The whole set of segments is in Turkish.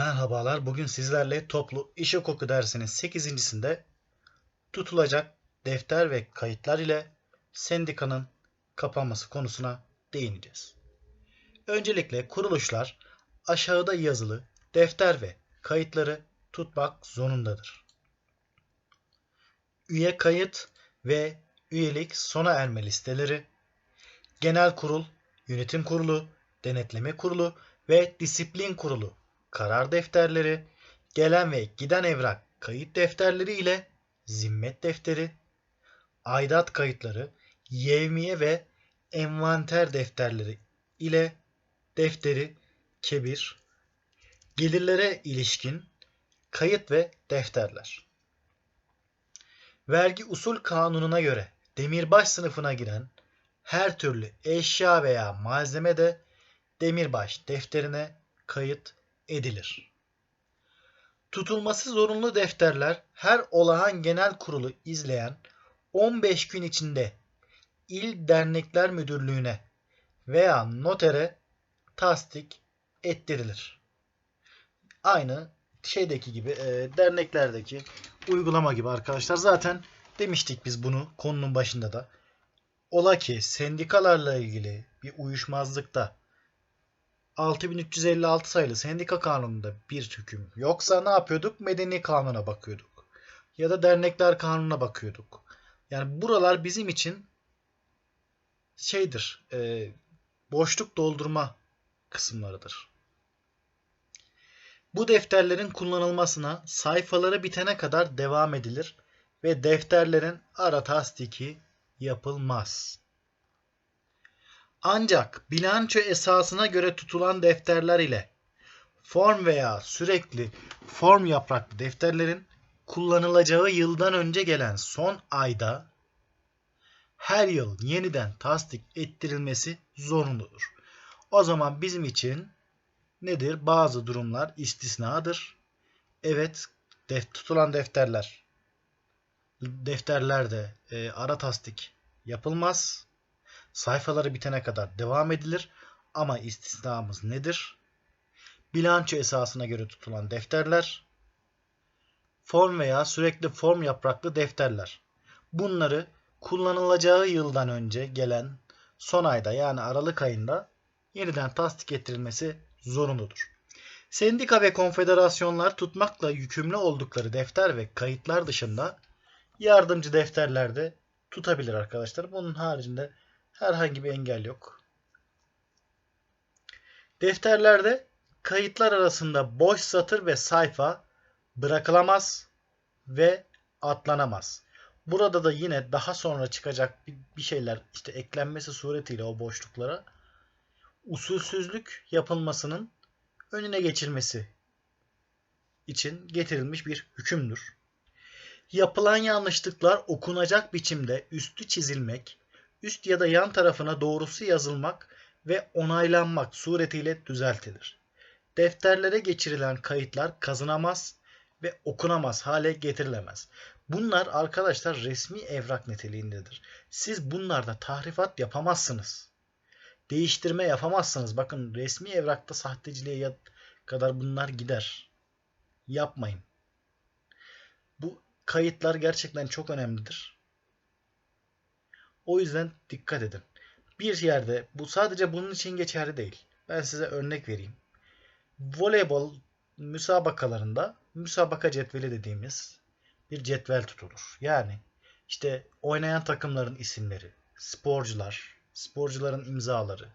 Merhabalar. Bugün sizlerle toplu iş hukuku dersinin 8.sinde tutulacak defter ve kayıtlar ile sendikanın kapanması konusuna değineceğiz. Öncelikle kuruluşlar aşağıda yazılı defter ve kayıtları tutmak zorundadır. Üye kayıt ve üyelik sona erme listeleri, genel kurul, yönetim kurulu, denetleme kurulu ve disiplin kurulu karar defterleri, gelen ve giden evrak kayıt defterleri ile zimmet defteri, aidat kayıtları, yevmiye ve envanter defterleri ile defteri kebir, gelirlere ilişkin kayıt ve defterler. Vergi usul kanununa göre demirbaş sınıfına giren her türlü eşya veya malzeme de demirbaş defterine kayıt edilir. Tutulması zorunlu defterler her olağan genel kurulu izleyen 15 gün içinde İl Dernekler Müdürlüğü'ne veya notere tasdik ettirilir. Aynı şeydeki gibi e, derneklerdeki uygulama gibi arkadaşlar. Zaten demiştik biz bunu konunun başında da. Ola ki sendikalarla ilgili bir uyuşmazlıkta 6356 sayılı sendika kanununda bir hüküm yoksa ne yapıyorduk? Medeni kanuna bakıyorduk. Ya da dernekler kanununa bakıyorduk. Yani buralar bizim için şeydir, e, boşluk doldurma kısımlarıdır. Bu defterlerin kullanılmasına sayfaları bitene kadar devam edilir ve defterlerin ara tasdiki yapılmaz. Ancak bilanço esasına göre tutulan defterler ile form veya sürekli form yapraklı defterlerin kullanılacağı yıldan önce gelen son ayda her yıl yeniden tasdik ettirilmesi zorunludur. O zaman bizim için nedir? Bazı durumlar istisnadır. Evet, def tutulan defterler defterlerde e, ara tasdik yapılmaz sayfaları bitene kadar devam edilir. Ama istisnamız nedir? Bilanço esasına göre tutulan defterler, form veya sürekli form yapraklı defterler. Bunları kullanılacağı yıldan önce gelen son ayda yani Aralık ayında yeniden tasdik ettirilmesi zorunludur. Sendika ve konfederasyonlar tutmakla yükümlü oldukları defter ve kayıtlar dışında yardımcı defterlerde tutabilir arkadaşlar. Bunun haricinde Herhangi bir engel yok. Defterlerde kayıtlar arasında boş satır ve sayfa bırakılamaz ve atlanamaz. Burada da yine daha sonra çıkacak bir şeyler işte eklenmesi suretiyle o boşluklara usulsüzlük yapılmasının önüne geçilmesi için getirilmiş bir hükümdür. Yapılan yanlışlıklar okunacak biçimde üstü çizilmek üst ya da yan tarafına doğrusu yazılmak ve onaylanmak suretiyle düzeltilir. Defterlere geçirilen kayıtlar kazınamaz ve okunamaz hale getirilemez. Bunlar arkadaşlar resmi evrak niteliğindedir. Siz bunlarda tahrifat yapamazsınız. Değiştirme yapamazsınız. Bakın resmi evrakta sahteciliğe kadar bunlar gider. Yapmayın. Bu kayıtlar gerçekten çok önemlidir. O yüzden dikkat edin. Bir yerde bu sadece bunun için geçerli değil. Ben size örnek vereyim. Voleybol müsabakalarında müsabaka cetveli dediğimiz bir cetvel tutulur. Yani işte oynayan takımların isimleri, sporcular, sporcuların imzaları,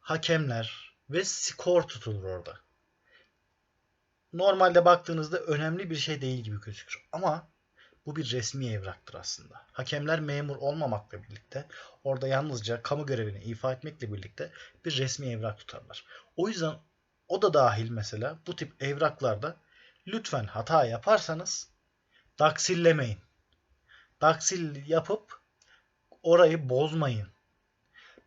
hakemler ve skor tutulur orada. Normalde baktığınızda önemli bir şey değil gibi gözükür. Ama bu bir resmi evraktır aslında. Hakemler memur olmamakla birlikte orada yalnızca kamu görevini ifa etmekle birlikte bir resmi evrak tutarlar. O yüzden o da dahil mesela bu tip evraklarda lütfen hata yaparsanız daksillemeyin. Daksil yapıp orayı bozmayın.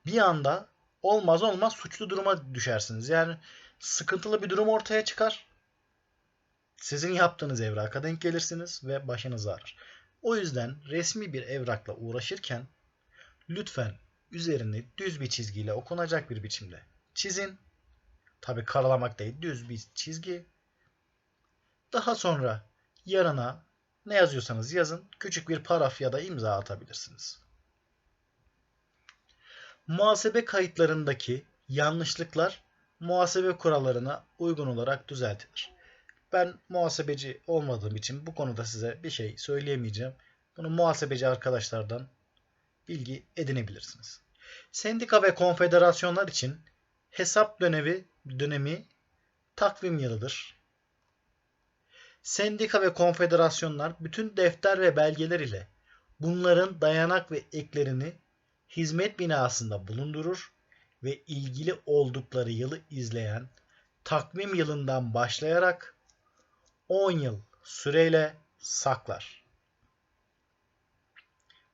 Bir anda olmaz olmaz suçlu duruma düşersiniz. Yani sıkıntılı bir durum ortaya çıkar. Sizin yaptığınız evraka denk gelirsiniz ve başınız ağrır. O yüzden resmi bir evrakla uğraşırken lütfen üzerini düz bir çizgiyle okunacak bir biçimde çizin. Tabi karalamak değil düz bir çizgi. Daha sonra yanına ne yazıyorsanız yazın küçük bir paraf ya da imza atabilirsiniz. Muhasebe kayıtlarındaki yanlışlıklar muhasebe kurallarına uygun olarak düzeltilir. Ben muhasebeci olmadığım için bu konuda size bir şey söyleyemeyeceğim. Bunu muhasebeci arkadaşlardan bilgi edinebilirsiniz. Sendika ve konfederasyonlar için hesap dönemi, dönemi takvim yılıdır. Sendika ve konfederasyonlar bütün defter ve belgeler ile bunların dayanak ve eklerini hizmet binasında bulundurur ve ilgili oldukları yılı izleyen takvim yılından başlayarak 10 yıl süreyle saklar.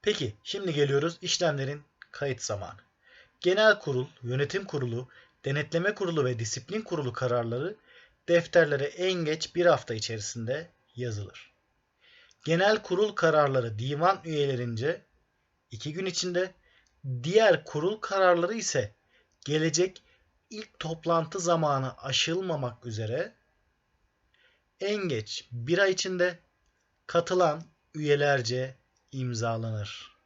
Peki şimdi geliyoruz işlemlerin kayıt zamanı. Genel kurul, yönetim kurulu, denetleme kurulu ve disiplin kurulu kararları defterlere en geç bir hafta içerisinde yazılır. Genel kurul kararları divan üyelerince iki gün içinde, diğer kurul kararları ise gelecek ilk toplantı zamanı aşılmamak üzere en geç bir ay içinde katılan üyelerce imzalanır.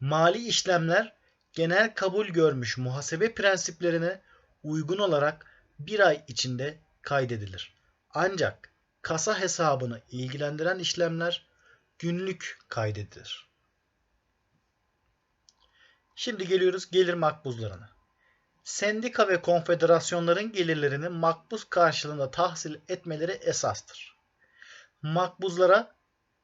Mali işlemler genel kabul görmüş muhasebe prensiplerine uygun olarak bir ay içinde kaydedilir. Ancak kasa hesabını ilgilendiren işlemler günlük kaydedilir. Şimdi geliyoruz gelir makbuzlarına. Sendika ve konfederasyonların gelirlerini makbuz karşılığında tahsil etmeleri esastır. Makbuzlara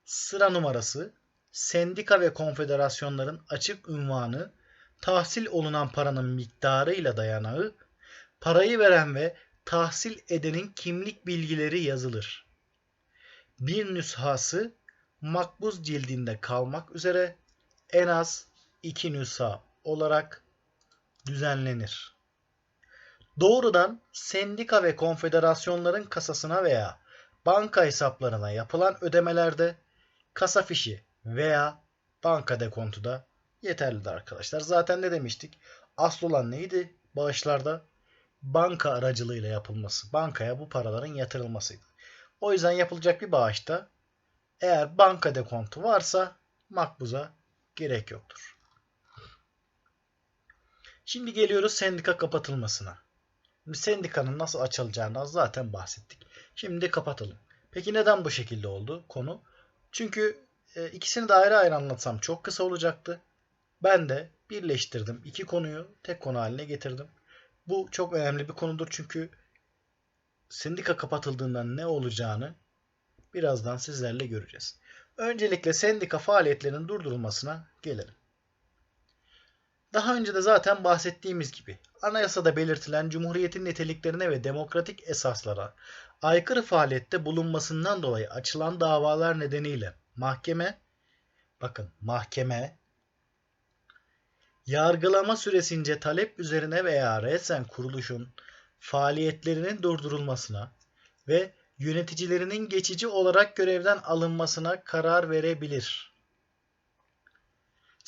sıra numarası, sendika ve konfederasyonların açık ünvanı, tahsil olunan paranın miktarı ile dayanağı, parayı veren ve tahsil edenin kimlik bilgileri yazılır. Bir nüshası makbuz cildinde kalmak üzere en az iki nüsha olarak düzenlenir. Doğrudan sendika ve konfederasyonların kasasına veya banka hesaplarına yapılan ödemelerde kasa fişi veya banka dekontu da yeterlidir arkadaşlar. Zaten ne demiştik? Asıl olan neydi? Bağışlarda banka aracılığıyla yapılması. Bankaya bu paraların yatırılmasıydı. O yüzden yapılacak bir bağışta eğer banka dekontu varsa makbuza gerek yoktur. Şimdi geliyoruz sendika kapatılmasına. Şimdi sendikanın nasıl açılacağından zaten bahsettik. Şimdi kapatalım. Peki neden bu şekilde oldu konu? Çünkü e, ikisini de ayrı ayrı anlatsam çok kısa olacaktı. Ben de birleştirdim. iki konuyu tek konu haline getirdim. Bu çok önemli bir konudur çünkü sendika kapatıldığında ne olacağını birazdan sizlerle göreceğiz. Öncelikle sendika faaliyetlerinin durdurulmasına gelelim. Daha önce de zaten bahsettiğimiz gibi anayasada belirtilen cumhuriyetin niteliklerine ve demokratik esaslara aykırı faaliyette bulunmasından dolayı açılan davalar nedeniyle mahkeme bakın mahkeme yargılama süresince talep üzerine veya resen kuruluşun faaliyetlerinin durdurulmasına ve yöneticilerinin geçici olarak görevden alınmasına karar verebilir.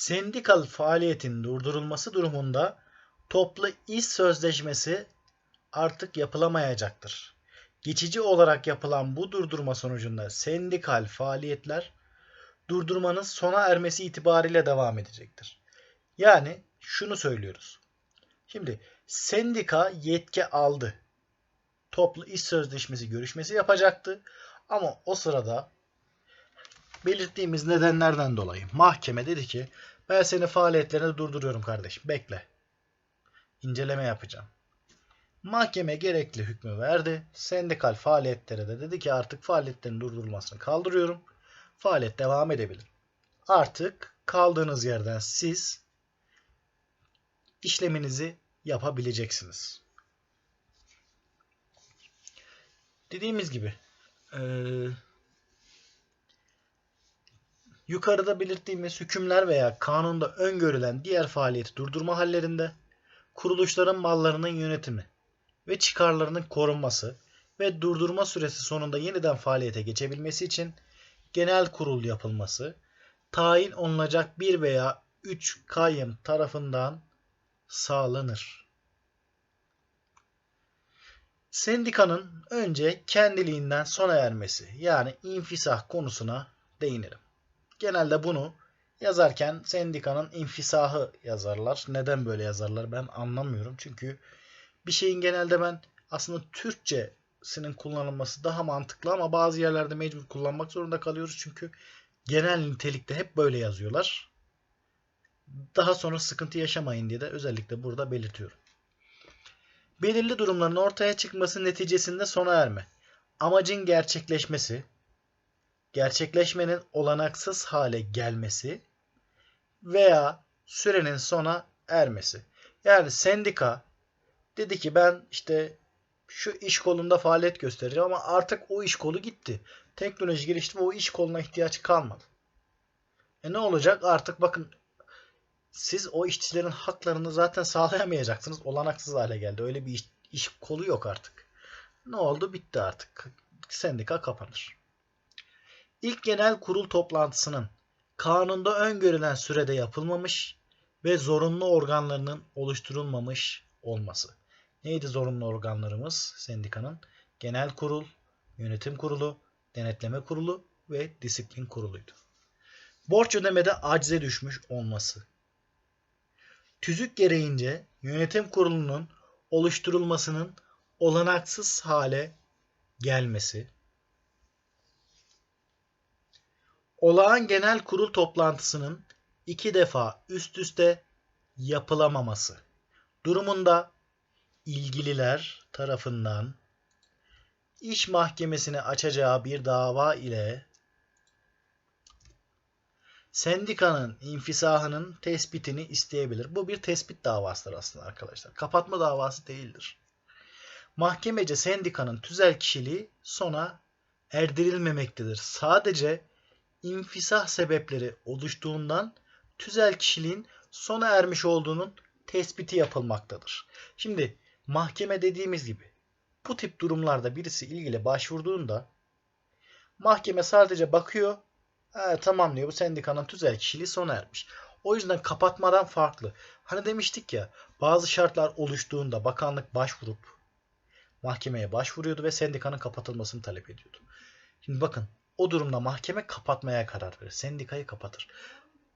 Sendikal faaliyetin durdurulması durumunda toplu iş sözleşmesi artık yapılamayacaktır. Geçici olarak yapılan bu durdurma sonucunda sendikal faaliyetler durdurmanın sona ermesi itibariyle devam edecektir. Yani şunu söylüyoruz. Şimdi sendika yetki aldı. Toplu iş sözleşmesi görüşmesi yapacaktı. Ama o sırada belirttiğimiz nedenlerden dolayı mahkeme dedi ki ben seni faaliyetlerini durduruyorum kardeşim bekle. İnceleme yapacağım. Mahkeme gerekli hükmü verdi. Sendikal faaliyetlere de dedi ki artık faaliyetlerin durdurulmasını kaldırıyorum. Faaliyet devam edebilir. Artık kaldığınız yerden siz işleminizi yapabileceksiniz. Dediğimiz gibi ee, yukarıda belirttiğimiz hükümler veya kanunda öngörülen diğer faaliyeti durdurma hallerinde kuruluşların mallarının yönetimi ve çıkarlarının korunması ve durdurma süresi sonunda yeniden faaliyete geçebilmesi için genel kurul yapılması, tayin olunacak bir veya üç kayyım tarafından sağlanır. Sendikanın önce kendiliğinden sona ermesi yani infisah konusuna değinirim. Genelde bunu yazarken sendikanın infisahı yazarlar. Neden böyle yazarlar ben anlamıyorum. Çünkü bir şeyin genelde ben aslında Türkçesinin kullanılması daha mantıklı ama bazı yerlerde mecbur kullanmak zorunda kalıyoruz. Çünkü genel nitelikte hep böyle yazıyorlar. Daha sonra sıkıntı yaşamayın diye de özellikle burada belirtiyorum. Belirli durumların ortaya çıkması neticesinde sona erme. Amacın gerçekleşmesi, gerçekleşmenin olanaksız hale gelmesi veya sürenin sona ermesi. Yani sendika dedi ki ben işte şu iş kolunda faaliyet göstereceğim ama artık o iş kolu gitti. Teknoloji gelişti ve o iş koluna ihtiyaç kalmadı. E ne olacak? Artık bakın siz o işçilerin haklarını zaten sağlayamayacaksınız. Olanaksız hale geldi. Öyle bir iş, iş kolu yok artık. Ne oldu? Bitti artık. Sendika kapanır. İlk genel kurul toplantısının kanunda öngörülen sürede yapılmamış ve zorunlu organlarının oluşturulmamış olması. Neydi zorunlu organlarımız sendikanın? Genel kurul, yönetim kurulu, denetleme kurulu ve disiplin kuruluydu. Borç ödemede acize düşmüş olması. Tüzük gereğince yönetim kurulunun oluşturulmasının olanaksız hale gelmesi. Olağan genel kurul toplantısının iki defa üst üste yapılamaması durumunda ilgililer tarafından iş mahkemesine açacağı bir dava ile sendikanın infisahının tespitini isteyebilir. Bu bir tespit davasıdır aslında arkadaşlar. Kapatma davası değildir. Mahkemece sendikanın tüzel kişiliği sona erdirilmemektedir. Sadece infisah sebepleri oluştuğundan tüzel kişiliğin sona ermiş olduğunun tespiti yapılmaktadır. Şimdi mahkeme dediğimiz gibi bu tip durumlarda birisi ilgili başvurduğunda mahkeme sadece bakıyor He, tamam diyor bu sendikanın tüzel kişiliği sona ermiş. O yüzden kapatmadan farklı. Hani demiştik ya bazı şartlar oluştuğunda bakanlık başvurup mahkemeye başvuruyordu ve sendikanın kapatılmasını talep ediyordu. Şimdi bakın o durumda mahkeme kapatmaya karar verir. Sendikayı kapatır.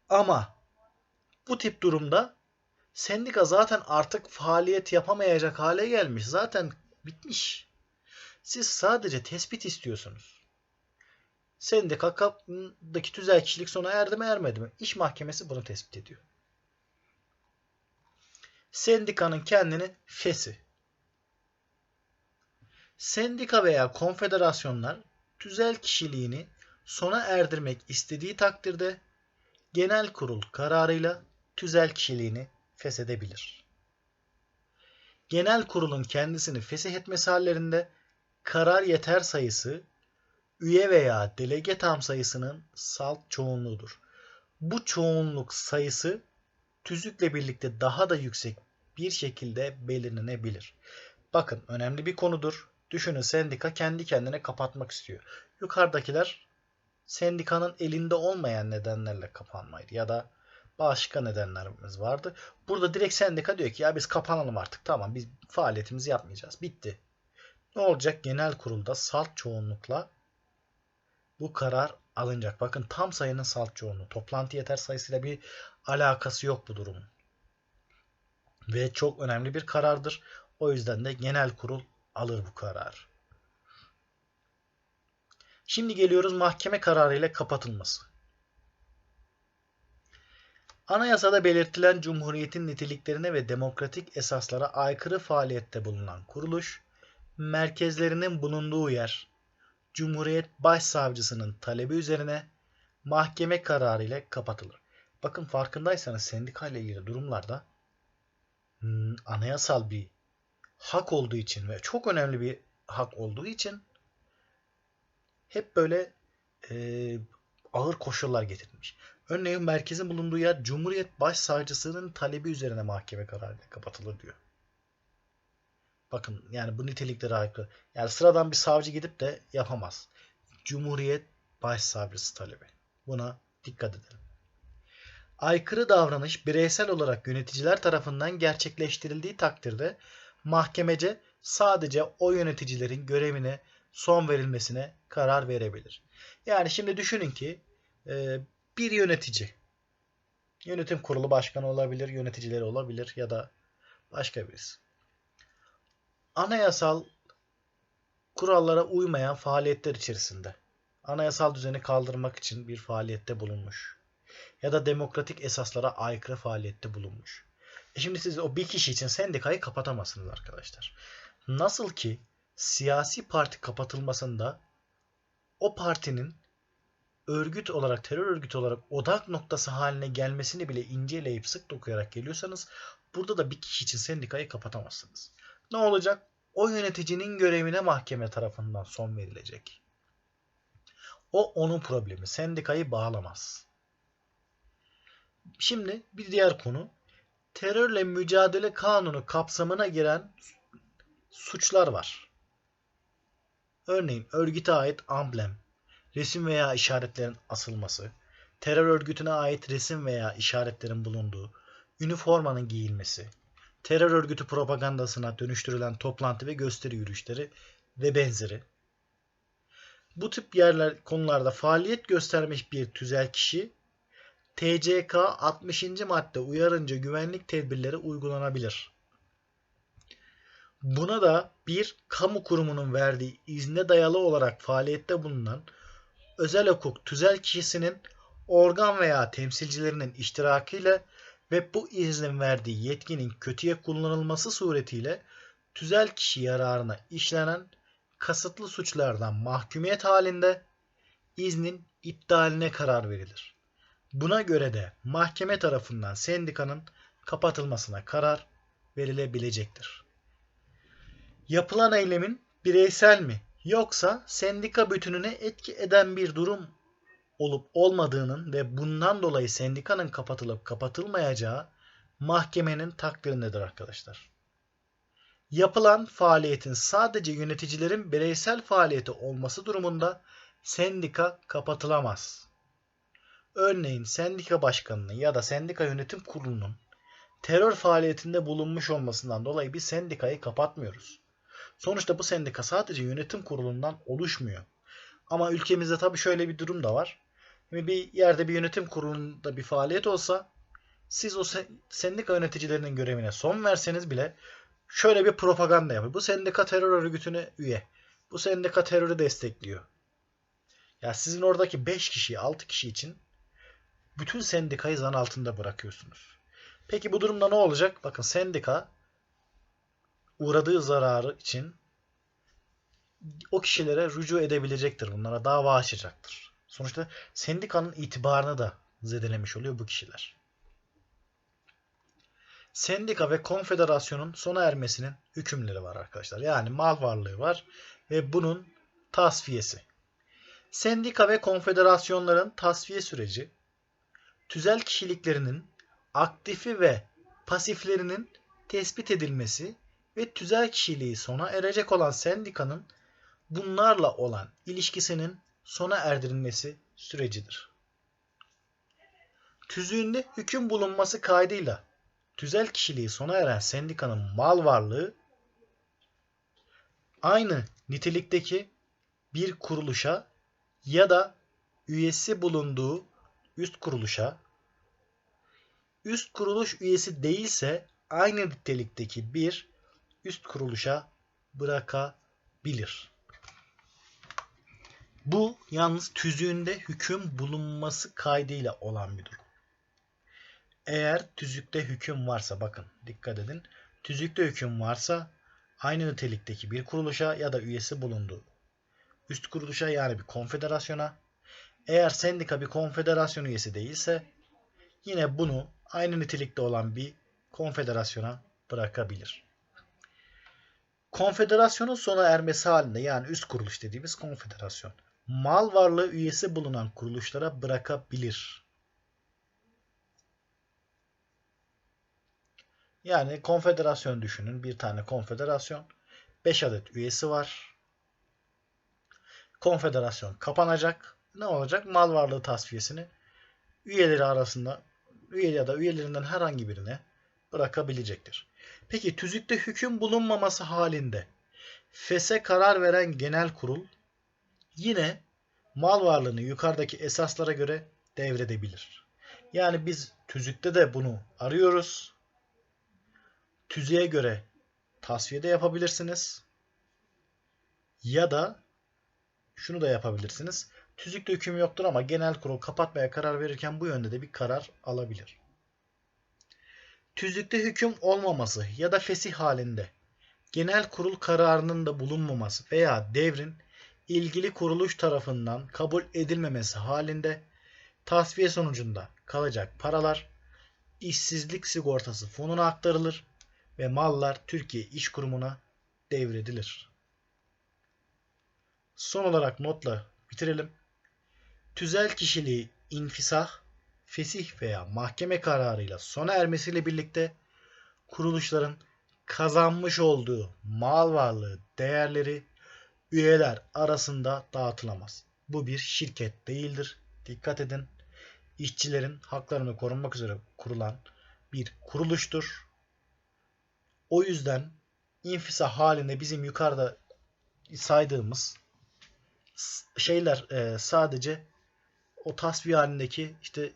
Ama bu tip durumda sendika zaten artık faaliyet yapamayacak hale gelmiş. Zaten bitmiş. Siz sadece tespit istiyorsunuz. Sendikadaki tüzel kişilik sona erdi mi ermedi mi? İş mahkemesi bunu tespit ediyor. Sendikanın kendini fesi. Sendika veya konfederasyonlar tüzel kişiliğini sona erdirmek istediği takdirde genel kurul kararıyla tüzel kişiliğini feshedebilir. Genel kurulun kendisini fesih etmesi hallerinde karar yeter sayısı üye veya delege tam sayısının salt çoğunluğudur. Bu çoğunluk sayısı tüzükle birlikte daha da yüksek bir şekilde belirlenebilir. Bakın önemli bir konudur. Düşünün sendika kendi kendine kapatmak istiyor. Yukarıdakiler sendikanın elinde olmayan nedenlerle kapanmaydı ya da başka nedenlerimiz vardı. Burada direkt sendika diyor ki ya biz kapanalım artık tamam biz faaliyetimizi yapmayacağız. Bitti. Ne olacak? Genel kurulda salt çoğunlukla bu karar alınacak. Bakın tam sayının salt çoğunluğu. Toplantı yeter sayısıyla bir alakası yok bu durumun. Ve çok önemli bir karardır. O yüzden de genel kurul alır bu karar. Şimdi geliyoruz mahkeme kararı ile kapatılması. Anayasada belirtilen Cumhuriyet'in niteliklerine ve demokratik esaslara aykırı faaliyette bulunan kuruluş, merkezlerinin bulunduğu yer, Cumhuriyet Başsavcısının talebi üzerine mahkeme kararı ile kapatılır. Bakın farkındaysanız sendika ile ilgili durumlarda hmm, anayasal bir hak olduğu için ve çok önemli bir hak olduğu için hep böyle e, ağır koşullar getirilmiş. Örneğin merkezin bulunduğu yer Cumhuriyet Başsavcısının talebi üzerine mahkeme kararıyla kapatılır diyor. Bakın yani bu niteliklere aykırı. Yani sıradan bir savcı gidip de yapamaz. Cumhuriyet Başsavcısı talebi. Buna dikkat edelim. Aykırı davranış bireysel olarak yöneticiler tarafından gerçekleştirildiği takdirde mahkemece sadece o yöneticilerin görevine son verilmesine karar verebilir. Yani şimdi düşünün ki e, bir yönetici, yönetim kurulu başkanı olabilir, yöneticileri olabilir ya da başka birisi. Anayasal kurallara uymayan faaliyetler içerisinde anayasal düzeni kaldırmak için bir faaliyette bulunmuş ya da demokratik esaslara aykırı faaliyette bulunmuş. E şimdi siz o bir kişi için sendikayı kapatamazsınız arkadaşlar. Nasıl ki siyasi parti kapatılmasında o partinin örgüt olarak, terör örgütü olarak odak noktası haline gelmesini bile inceleyip sık dokuyarak geliyorsanız burada da bir kişi için sendikayı kapatamazsınız. Ne olacak? O yöneticinin görevine mahkeme tarafından son verilecek. O onun problemi. Sendikayı bağlamaz. Şimdi bir diğer konu terörle mücadele kanunu kapsamına giren suçlar var. Örneğin örgüte ait amblem, resim veya işaretlerin asılması, terör örgütüne ait resim veya işaretlerin bulunduğu, üniformanın giyilmesi, terör örgütü propagandasına dönüştürülen toplantı ve gösteri yürüyüşleri ve benzeri. Bu tip yerler konularda faaliyet göstermiş bir tüzel kişi TCK 60. madde uyarınca güvenlik tedbirleri uygulanabilir. Buna da bir kamu kurumunun verdiği izne dayalı olarak faaliyette bulunan özel hukuk tüzel kişisinin organ veya temsilcilerinin iştirakıyla ve bu iznin verdiği yetkinin kötüye kullanılması suretiyle tüzel kişi yararına işlenen kasıtlı suçlardan mahkumiyet halinde iznin iptaline karar verilir. Buna göre de mahkeme tarafından sendikanın kapatılmasına karar verilebilecektir. Yapılan eylemin bireysel mi yoksa sendika bütününe etki eden bir durum olup olmadığının ve bundan dolayı sendikanın kapatılıp kapatılmayacağı mahkemenin takdirindedir arkadaşlar. Yapılan faaliyetin sadece yöneticilerin bireysel faaliyeti olması durumunda sendika kapatılamaz. Örneğin sendika başkanının ya da sendika yönetim kurulunun terör faaliyetinde bulunmuş olmasından dolayı bir sendikayı kapatmıyoruz. Sonuçta bu sendika sadece yönetim kurulundan oluşmuyor. Ama ülkemizde tabii şöyle bir durum da var. Bir yerde bir yönetim kurulunda bir faaliyet olsa siz o sendika yöneticilerinin görevine son verseniz bile şöyle bir propaganda yapıyor. Bu sendika terör örgütüne üye. Bu sendika terörü destekliyor. Ya sizin oradaki 5 kişi, 6 kişi için bütün sendikayı zan altında bırakıyorsunuz. Peki bu durumda ne olacak? Bakın sendika uğradığı zararı için o kişilere rücu edebilecektir. Bunlara dava açacaktır. Sonuçta sendikanın itibarını da zedelemiş oluyor bu kişiler. Sendika ve konfederasyonun sona ermesinin hükümleri var arkadaşlar. Yani mal varlığı var ve bunun tasfiyesi. Sendika ve konfederasyonların tasfiye süreci tüzel kişiliklerinin aktifi ve pasiflerinin tespit edilmesi ve tüzel kişiliği sona erecek olan sendikanın bunlarla olan ilişkisinin sona erdirilmesi sürecidir. Tüzüğünde hüküm bulunması kaydıyla tüzel kişiliği sona eren sendikanın mal varlığı aynı nitelikteki bir kuruluşa ya da üyesi bulunduğu üst kuruluşa üst kuruluş üyesi değilse aynı nitelikteki bir üst kuruluşa bırakabilir. Bu yalnız tüzüğünde hüküm bulunması kaydıyla olan bir durum. Eğer tüzükte hüküm varsa bakın dikkat edin. Tüzükte hüküm varsa aynı nitelikteki bir kuruluşa ya da üyesi bulunduğu üst kuruluşa yani bir konfederasyona eğer sendika bir konfederasyon üyesi değilse yine bunu aynı nitelikte olan bir konfederasyona bırakabilir. Konfederasyonun sona ermesi halinde yani üst kuruluş dediğimiz konfederasyon mal varlığı üyesi bulunan kuruluşlara bırakabilir. Yani konfederasyon düşünün. Bir tane konfederasyon. 5 adet üyesi var. Konfederasyon kapanacak. Ne olacak? Mal varlığı tasfiyesini üyeleri arasında üye ya da üyelerinden herhangi birine bırakabilecektir. Peki tüzükte hüküm bulunmaması halinde FES'e karar veren genel kurul yine mal varlığını yukarıdaki esaslara göre devredebilir. Yani biz tüzükte de bunu arıyoruz. Tüzüğe göre tasfiye de yapabilirsiniz. Ya da şunu da yapabilirsiniz. Tüzükte hüküm yoktur ama genel kurul kapatmaya karar verirken bu yönde de bir karar alabilir. Tüzükte hüküm olmaması ya da fesih halinde genel kurul kararının da bulunmaması veya devrin ilgili kuruluş tarafından kabul edilmemesi halinde tasfiye sonucunda kalacak paralar işsizlik sigortası fonuna aktarılır ve mallar Türkiye İş Kurumu'na devredilir. Son olarak notla bitirelim. Tüzel kişiliği infisah, fesih veya mahkeme kararıyla sona ermesiyle birlikte kuruluşların kazanmış olduğu mal varlığı değerleri üyeler arasında dağıtılamaz. Bu bir şirket değildir. Dikkat edin. İşçilerin haklarını korunmak üzere kurulan bir kuruluştur. O yüzden infisah halinde bizim yukarıda saydığımız şeyler e, sadece o tasfiye halindeki işte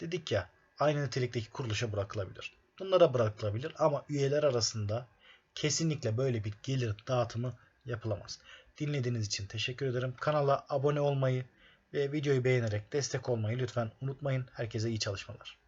dedik ya aynı nitelikteki kuruluşa bırakılabilir. Bunlara bırakılabilir ama üyeler arasında kesinlikle böyle bir gelir dağıtımı yapılamaz. Dinlediğiniz için teşekkür ederim. Kanala abone olmayı ve videoyu beğenerek destek olmayı lütfen unutmayın. Herkese iyi çalışmalar.